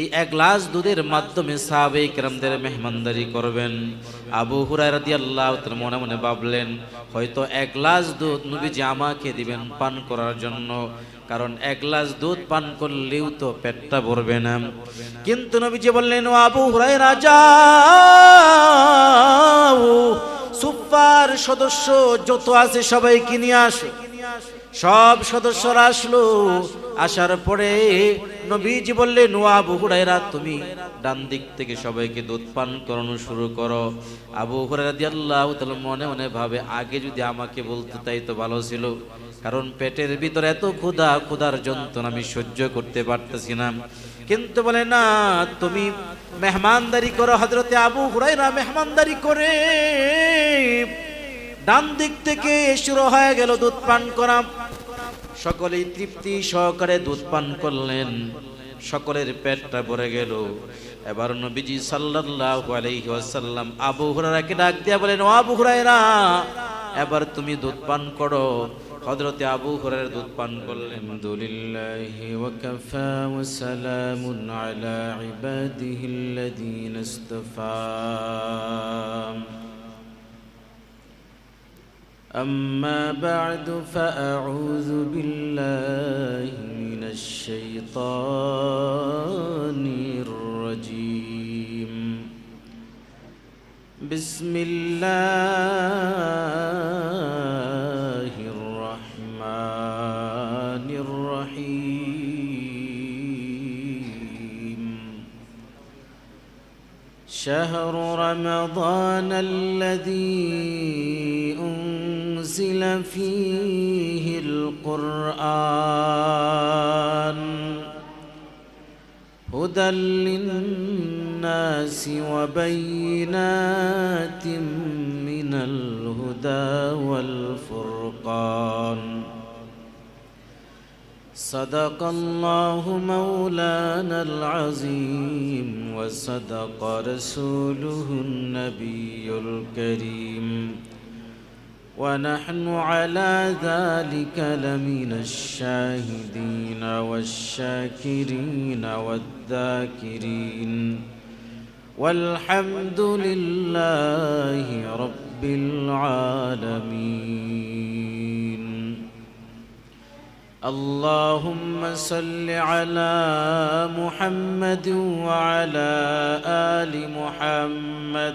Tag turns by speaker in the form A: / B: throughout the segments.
A: এই এক গ্লাস দুধের মাধ্যমে সাহাবে কেরামদের মেহমানদারি করবেন। আবু হুরাই আল্লাহ মনে মনে ভাবলেন, হয়তো এক গ্লাস দুধ নবীজি আমাকে দিবেন পান করার জন্য, কারণ এক গ্লাস দুধ পান করলেও তো পেটটা ভরবে না। কিন্তু নবীজি বললেন আবু হুরাই রাজা সুপার সদস্য যত আছে সবাইকে নিয়ে আসো। সব সদস্যরা আসলো আসার পরে নবীজি বললেন, ও আবু তুমি ডান দিক থেকে সবাইকে দুধ পান করানো শুরু করো। আবু হুরাইরা দিয়াল্লাহ তাআলা মনে মনে ভাবে, আগে যদি আমাকে বলতো তাই তো ভালো ছিল। কারণ পেটের ভিতরে এত ক্ষুধা, ক্ষুধার যন্ত্রণা আমি সহ্য করতে পারতেছি না। কিন্তু বলে, না, তুমি মেহমানদারি করো হজরতে আবু হুরাইরা মেহমানদারি করে ডান দিক থেকে শুরু হয়ে গেল দুধ পান করা। সকলেই তৃপ্তি সহকারে দুধ পান করলেন। সকলের পেটটা ভরে গেল। এবার নবীজি সাল্লাল্লাহু আলাইহি ওয়াসাল্লাম আবু হুরায়রাকে ডাক দিয়া বলেন, ও আবু হুরায়রা, এবার তুমি দুধ পান করো। হযরতে আবু হুরায়রা দুধ পান করলেন। আলহামদুলিল্লাহি ওয়া কাফা ওয়া সালামুন আলা ইবাদিহিল্লাযীনা ইসতাফা। أما بعد فأعوذ بالله من الشيطان الرجيم. بسم الله الرحمن الرحيم. شهر رمضان الذي أنزل فيه القرآن هدى للناس وبينات من الهدى والفرقان. صدق الله مولانا العظيم وصدق رسوله النبي الكريم. ونحن على ذلك لمن الشاهدين والشاكرين والذاكرين. والحمد لله رب العالمين. اللهم صل على محمد وعلى آل محمد.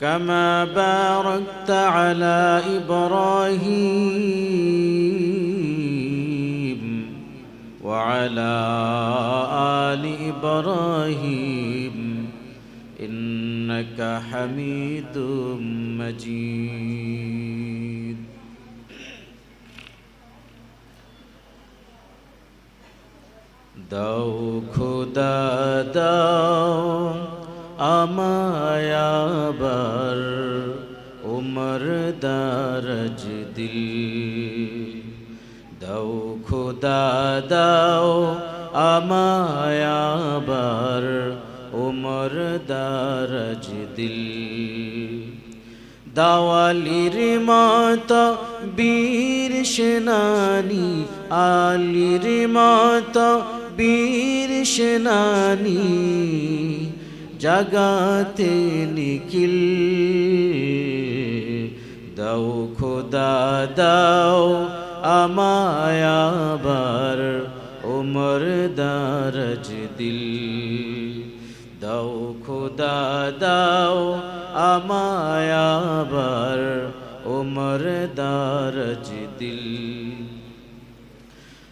A: كما باركت على إبراهيم وعلى آل إبراهيم إنك حميد مجيد. دو خدا دو আমায়াবার উমর দারজ দিল। দাও খোদা, দাও আমায়াবার উমর দারজ দিল। দাওয়ালির মত বীর সেনানি, আলির মত বীর সেনানি জাগাতে নিখিল। দাও খোদা, দাও আমায়াবার উমর দারজ দিল। দাও খোদা, দাও আমায়াবার উমর দারজ দিল।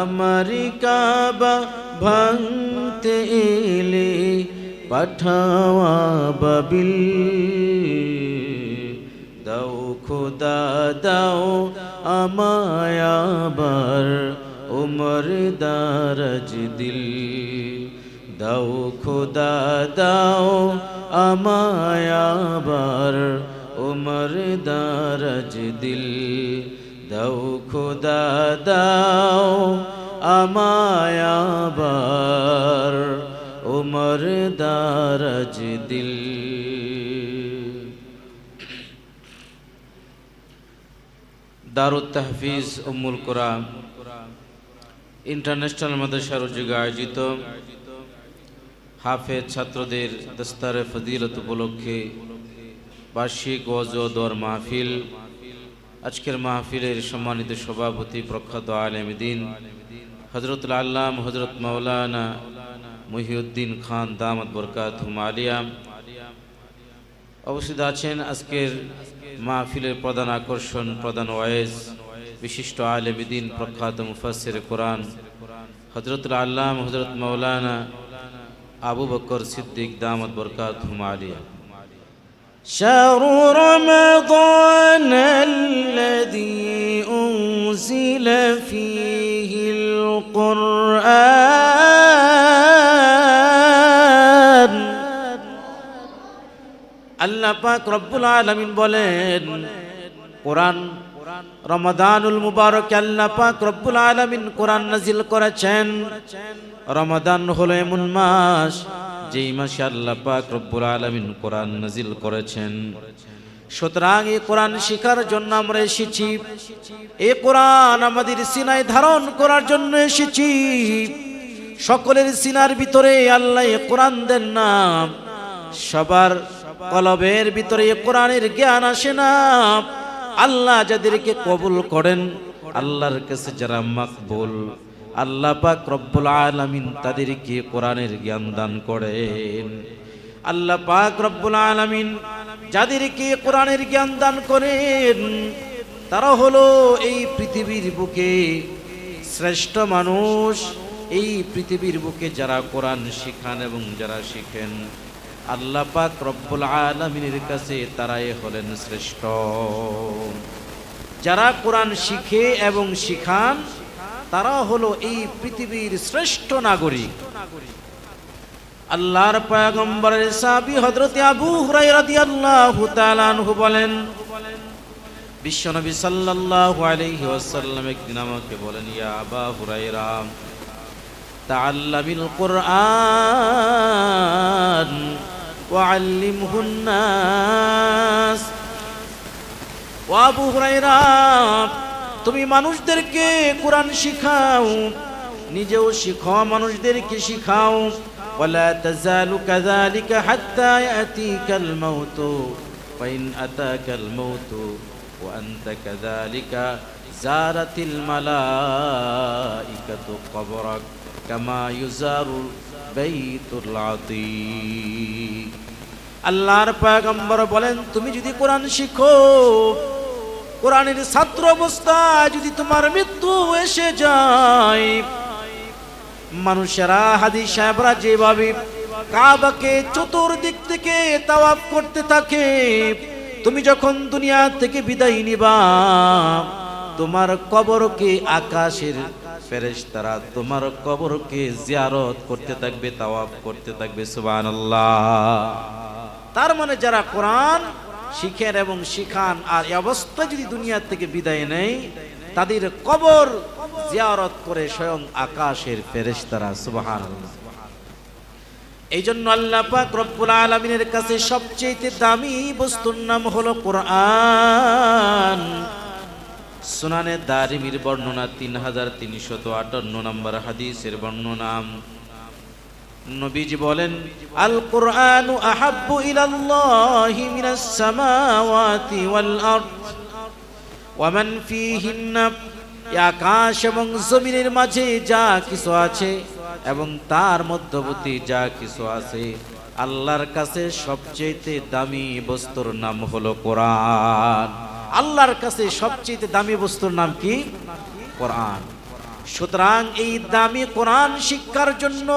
A: আমার কাবা ভাঙতে এলে পাঠাওয়া বাবিল। দাও খোদা, দাও আমায় আবার উমর দারাজ দিল। দাও খোদা, দাও আমায় আবার উমর দারাজ দিল। দাও, খোদা দাও, আমায় আবার উমর দারাজ দিল। দারুত তাহফিজ উম্মুল কোরআন ইন্টারন্যাশনাল মাদ্রাসার উদ্যোগে আয়োজিত। হাফেজ ছাত্রদের দস্তারে ফজিলত উপলক্ষে বার্ষিক ওয়াজ দর মাহফিল। আজকের মাহফিলের সম্মানিত সভাপতি প্রখ্যাত আলেমদিন হজরতুল আল্লাম হজরত মাওলানা মহিউদ্দিন খান দামদ বরকাত আলিয়াম অবস্থিত আছেন আজকের মাহফিলের প্রধান আকর্ষণ, প্রধান ওয়েজ বিশিষ্ট আলেমিদিন প্রখ্যাত মুফাসির কোরআন হজরতুল আল্লাম হজরত মৌলানা আবু বকর সিদ্দিক দামদ বরকাত আলিয়া
B: شهر رمضان الذي أنزل فيه القرآن
A: আল্লাহ পাক রব্বুল আলামিন বলেন কোরআন রমাদানুল মুবারক আল্লাহ পাক রব্বুল আলামিন কোরআন নাজিল করেছেন রমাদান হলো এমন মাস যেই মাসে আল্লাহ পাক রব্বুল আলামিন কোরআন নাজিল করেছেন। সুতরাং এই কোরআন শিখার জন্য আমরা এসেছি। এই কোরআন আমাদের সিনায় ধারণ করার জন্য এসেছি। সকলের সিনার ভিতরে আল্লাহ এ কোরআন দেন না। সবার কলবের ভিতরে এ কোরআনের জ্ঞান আসে না। আল্লাহ যাদেরকে কবুল করেন, আল্লাহর কাছে যারা মাকবুল আল্লাহ পাক রব্বুল আলামিন তাদেরকে কোরআনের জ্ঞান দান করেন। আল্লাহ পাক রব্বুল আলামিন যাদেরকে কোরআনের জ্ঞান দান করেন, তারা হলো এই পৃথিবীর বুকে শ্রেষ্ঠ মানুষ। এই পৃথিবীর বুকে যারা কোরআন শিখান এবং যারা শিখেন, আল্লাহ পাক রব্বুল আলমিনের কাছে তারাই হলেন শ্রেষ্ঠ। যারা কোরআন শিখে এবং শিখান তারা হলো এই পৃথিবীর শ্রেষ্ঠ নাগরিক। আল্লাহর পয়গম্বরের সাহাবী হযরত আবু হুরায়রা রাদিয়াল্লাহু তাআলা আনহু বলেন বিশ্বনবী সাল্লাল্লাহু আলাইহি ওয়াসাল্লাম একদিন আমাকে বলেন, ইয়া আবা হুরায়রা, তাআল্লামিল কুরআন ওয়া আল্লিমহুন নাস। ওয়া আবু হুরায়রা তুমি মানুষদেরকে কোরআন শিখাও নিজেও শিখাও মানুষদেরকে শিখাও ولا تزال كذلك حتى يأتيك الموت فإن أتاك الموت وأنت كذلك زارت الملائكة قبرك كما يزار البيت العتيق আল্লাহর পয়গম্বর বলেন তুমি যদি কোরআন শিখো কোরআনের ছাত্র অবস্থায় যদি তোমার মৃত্যু এসে যায়, মানুষেরা হাদি সাহেবরা যেভাবে কাবাকে চতুর্দিক থেকে তাওয়াফ করতে থাকে, তুমি যখন দুনিয়া থেকে বিদায় নিবা, তোমার কবরকে আকাশের ফেরেশতারা তোমার কবরকে জিয়ারত করতে থাকবে, তাওয়াফ করতে থাকবে, সুবহানাল্লাহ। তার মানে যারা কোরআন শিখেন এবং শিখান। আর এই অবস্থা যদি দুনিয়া থেকে বিদায় নেয়, তাদের কবর জিয়ারত করে স্বয়ং আকাশের ফেরেশতারা, সুবহানাল্লাহ। এই জন্য আল্লাহ পাক রব্বুল আলমিনের কাছে সবচেয়ে দামি বস্তুর নাম হলো কোরআন। সুনানে দারিমির বর্ণনা তিন হাজার তিনশত আটান্ন নম্বর হাদিসের বর্ণনা নবীজি বলেন আল কোরআন আহাব্বু ইলাল্লাহি মিনাস সামাওয়াতি ওয়াল আরদ ওয়ামান ফীহিন্না আকাশ এবং জমিনের মাঝে যা কিছু আছে এবং তার মধ্যবর্তী যা কিছু আছে, আল্লাহর কাছে সবচেয়ে দামি বস্তুর নাম হলো কোরআন। আল্লাহর কাছে সবচেয়ে দামি বস্তুর নাম কি? কোরআন। সুতরাং এই দামি কোরআন শিক্ষার জন্য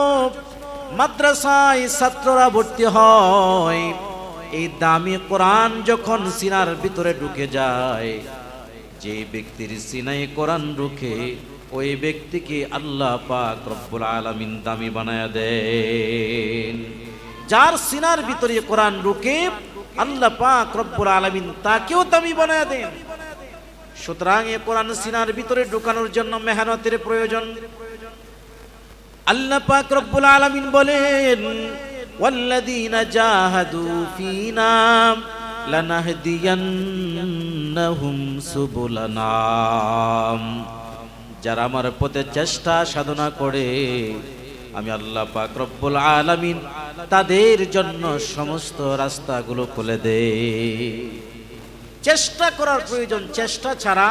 A: মাদ্রাসায় ছাত্ররা ভর্তি হয়। এই দামি কোরআন যখন সিনার ভিতরে ঢুকে যায়, যে ব্যক্তির সিনাই কোরআন ঢুকে, ওই ব্যক্তিকে আল্লাহ পাক রব্বুল আলামিন দামি বানায় দেন। যার সিনার ভিতরে কোরআন ঢুকে, আল্লাহ পাক রব্বুল আলামিন তাকেও দামি বানায় দেন। সুতরাং এ কোরআন সিনার ভিতরে ঢুকানোর জন্য মেহনতের প্রয়োজন। আল্লাহ পাক রব্বুল আলামিন বলেন, ওয়াল্লাযীনা জাহাদু ফীনা লানাহদিয়ান্নাহুম সুবুলানা যারা আমার পথে চেষ্টা সাধনা করে, আমি আল্লাহ পাক রব্বুল আলামিন তাদের জন্য সমস্ত রাস্তাগুলো খুলে দেই। চেষ্টা করার প্রয়োজন, চেষ্টা ছাড়া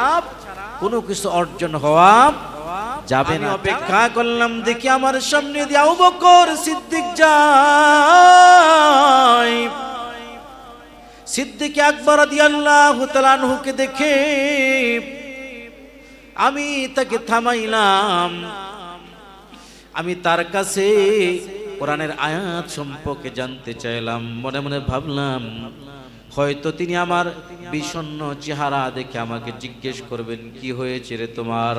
A: কোনো কিছু অর্জন হওয়া যাবে না। অপেক্ষা করলাম দেখি আমার সামনে দিয়ে আবু বকর সিদ্দিক যায়। সিদ্দিক আকবর রাদিয়াল্লাহু তাআলা আনহুকে দেখে আমি তাকে থামাইলাম। আমি তার কাছে কোরআনের আয়াত সম্পর্কে জানতে চাইলাম মনে মনে ভাবলাম হয়তো তিনি আমার বিষণ্ণ চেহারা দেখে আমাকে জিজ্ঞেস করবেন কি হয়েছে রে তোমার?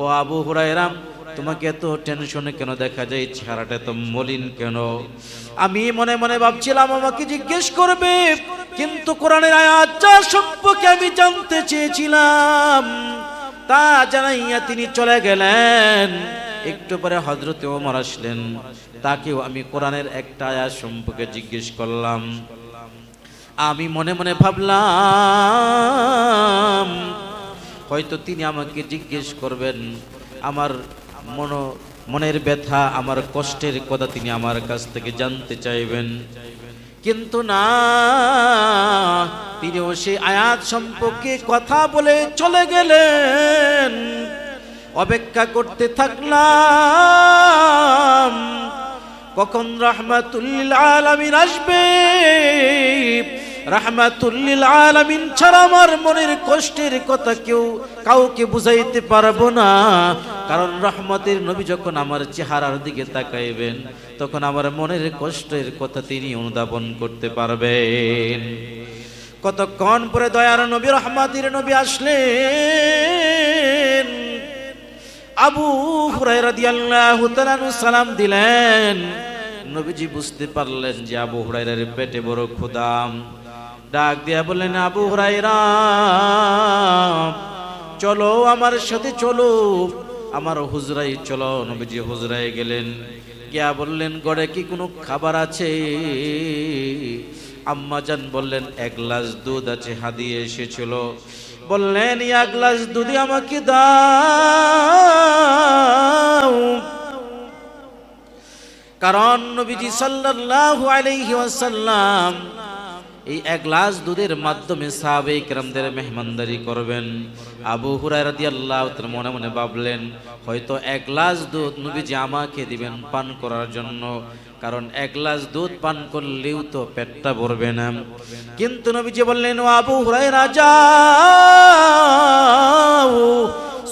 A: ও আবু হুরায়রাম তোমাকে এত টেনশনে কেন দেখা যায়? চেহারাটা এত মলিন কেন? আমি মনে মনে ভাবছিলাম, আমাকে জিজ্ঞেস করবে, কিন্তু কোরআনের আয়াত যা সম্পর্কে আমি জানতে চেয়েছিলাম, তা জানাইয়া তিনি চলে গেলেন। একটু পরে হজরতে ওমর আসলেন, তাকেও আমি কোরআনের একটা আয়াত সম্পর্কে জিজ্ঞেস করলাম। আমি মনে মনে ভাবলাম হয়তো তিনি আমাকে জিজ্ঞেস করবেন, আমার মন, মনের ব্যথা, আমার কষ্টের কথা তিনি আমার কাছ থেকে জানতে চাইবেন। কিন্তু না, তিনিও সেই আয়াত সম্পর্কে কথা বলে চলে গেলেন। অপেক্ষা করতে থাকলাম, কখন রহমাতুল্লিল আলামিন আসবে? রহমাতুল্লিল আলামিন ছাড়া আমার মনের কষ্টের কথা কেউ কাউকে বুঝাইতে পারব না। কারণ রহমতের নবী যখন আমার চেহারার দিকে তাকাইবেন, তখন আমার মনের কষ্টের কথা তিনি অনুধাবন করতে পারবেন। কতক্ষণ পরে দয়ার নবী, রহমাতের নবী আসলেন। আবু রাদিয়াল্লাহু তাআলা সালাম দিলেন। নবীজি বুঝতে পারলেন যে আবু হুরায়রার পেটে বড় ক্ষুদাম ডাক দিয়া বললেন, আবু হুরায়রা, চলো আমার সাথে চলো। আমার হুজরাই, চলো নবীজি হুজরায় গেলেন। গিয়া বললেন, গড়ে কি কোনো খাবার আছে? আম্মাজান বললেন, এক গ্লাস দুধ আছে হাদিয়ে এসেছিল। বললেন এক গ্লাস দুধে আমাকে দাও। কারণ নবীজি সাল্লাল্লাহু আলাইহি ওয়াসাল্লাম এই এক গ্লাস দুধের মাধ্যমে সাহাবে কেরামদের মেহমানদারি করবেন। আবু হুরায়রা রাদিয়াল্লাহু তাআলা মনে মনে ভাবলেন, হয়তো এক গ্লাস দুধ নবীজি আমাকে দিবেন পান করার জন্য, কারণ এক গ্লাস দুধ পান করলেও তো পেটটা ভরবে না। কিন্তু নবীজি বললেন আবু হুরায়রা, যাও।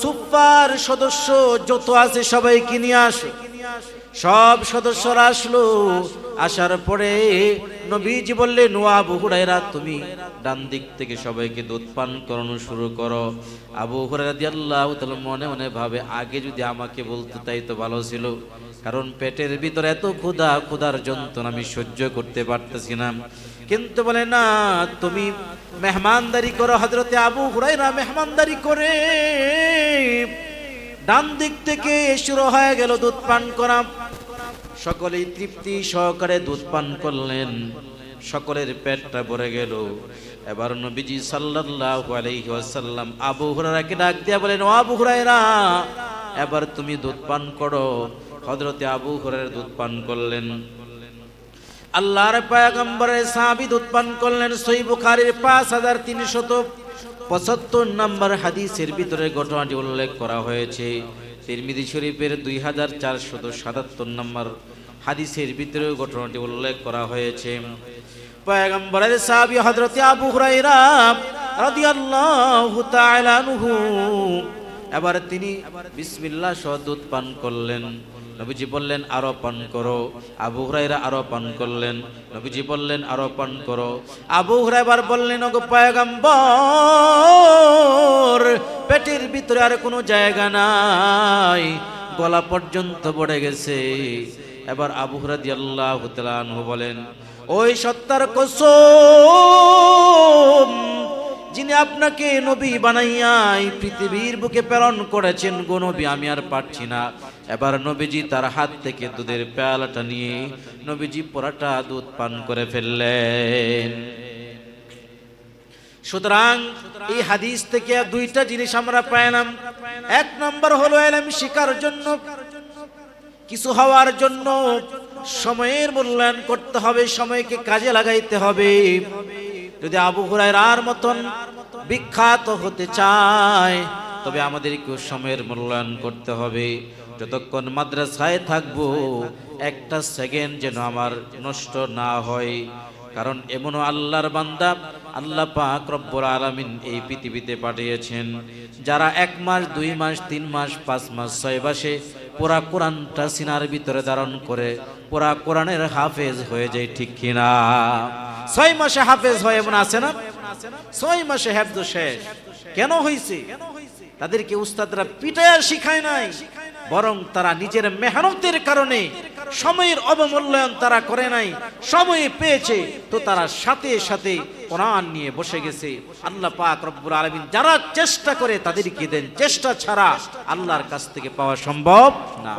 A: সুপার সদস্য যত আছে সবাইকে নিয়ে আসো। সব সদস্যরা আসলো। আসার পরে নবীজি বললেন, ও আবু হুরায়রা, তুমি ডান দিক থেকে সবাইকে দুধ পান করানো শুরু করো। আবু হুরায়রা দিয়াল্লাহু তাআলা মনে মনে ভাবে, আগে যদি আমাকে বলতো তাই তো ভালো ছিল। কারণ পেটের ভিতরে এত ক্ষুধা, ক্ষুধার যন্ত্রণা আমি সহ্য করতে পারতেছি না। কিন্তু বলে, না, তুমি মেহমানদারি করো হজরতে আবু হুরায়রা মেহমানদারি করে। ডান দিক থেকে শুরু হয়ে গেল দুধ পান করা। সকলেই তৃপ্তি সহকারে দুধ পান করলেন। সকলের পেটটা ভরে গেল। এবার নবীজি সাল্লাল্লাহু আলাইহি ওয়াসাল্লাম আবু হুরায়রাকে ডাক দিয়া বলেন, ও আবু হুরায়রা, এবার তুমি দুধ পান করো। হযরতে আবু হুরায়রা দুধ পান করলেন। আল্লাহর পয়গম্বরের সাহাবী দুধ পান করলেন। সহিহ বুখারীর 5375 পঁচাত্তর নম্বর হাদিসের ভিতরে ঘটনাটি উল্লেখ করা হয়েছে। তিরমিদি শরীফের দুই হাজার চারশত সাতাত্তর নম্বর হাদিসের ভিতরে ঘটনাটি উল্লেখ করা হয়েছে। পয়গম্বরের সাহাবী হযরত আবু হুরায়রা রাদিয়াল্লাহু তাআলা আনহু, এবার তিনি বিসমিল্লাহ সহ দুধ পান করলেন। নবীজি বললেন আরও পান করো। আবু হুরাইরা আরও পান করলেন। নবীজি বললেন আরও পান করো। আবু হুরাইবার বললেন, ওগো পয়গম্বর, পেটের ভিতরে আর কোনো জায়গা নাই। গলা পর্যন্ত পড়ে গেছে। এবার আবু হুরাদি আল্লাহ বলেন, ওই সত্তার কসম যিনি আপনাকে নবী বানাইয়া এই পৃথিবীর বুকে প্রেরণ করেছেন গো নবী, আমি আর পারছি না। এবার নবীজি তার হাত থেকে দুধের পেয়ালাটা নিয়ে নবীজি পোড়াটা দুধ পান করে ফেললেন। সুতরাং এই হাদিস থেকে দুইটা জিনিস আমরা পাইলাম। এক নম্বর হলো এলাম শিকার জন্য। কিছু হওয়ার জন্য সময়ের মূল্যায়ন করতে হবে, সময়কে কাজে লাগাইতে হবে। যদি আবু হুরায়রার মতন বিখ্যাত হতে চায় তবে আমাদেরকে সময়ের মূল্যায়ন করতে হবে। যতক্ষণ মাদ্রাসায় থাকব, একটা সেকেন্ড যেন আমার নষ্ট না হয়। কারণ এমনও আল্লাহর বান্দা আল্লাহ পাক রব্বুল আলামিন এই পৃথিবীতে পাঠিয়েছেন। যারা এক মাস, দুই মাস, তিন মাস, পাঁচ মাস, ছয় মাসে পুরা কোরআনটা সিনার ভিতরে ধারণ করে, পুরা কোরআনের হাফেজ হয়ে যায়, ঠিক কিনা? ছয় মাসে হাফেজ হয় এমন আছে না? ছয় মাসে হেফজ শেষ। কেন হয়েছে তাদেরকে উস্তাদরা পিটায়া শিখায় নাই, বরং তারা নিজের মেহনতের কারণে সময়ের অবমূল্যায়ন তারা করে নাই, সময় পেয়েছে, তো তারা সাথে সাথে কোরআন নিয়ে বসে গেছে। আল্লাহ পাক রব্বুল আলামিন যারা চেষ্টা করে তাদেরকে দেন, চেষ্টা ছাড়া আল্লাহর কাছ থেকে পাওয়া সম্ভব না।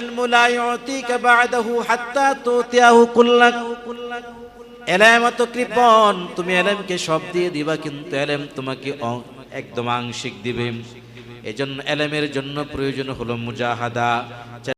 A: ইলমু লা ইউতিকা বা'দাহু হাত্তা তুতিয়াহু কুল্লাক। এলেম তো কৃপণ, তুমি এলেমকে সব দিয়ে দিবা, কিন্তু এলেম তোমাকে একদম আংশিক দিবে। এজন্য এলেমের জন্য প্রয়োজন হলো মুজাহাদা।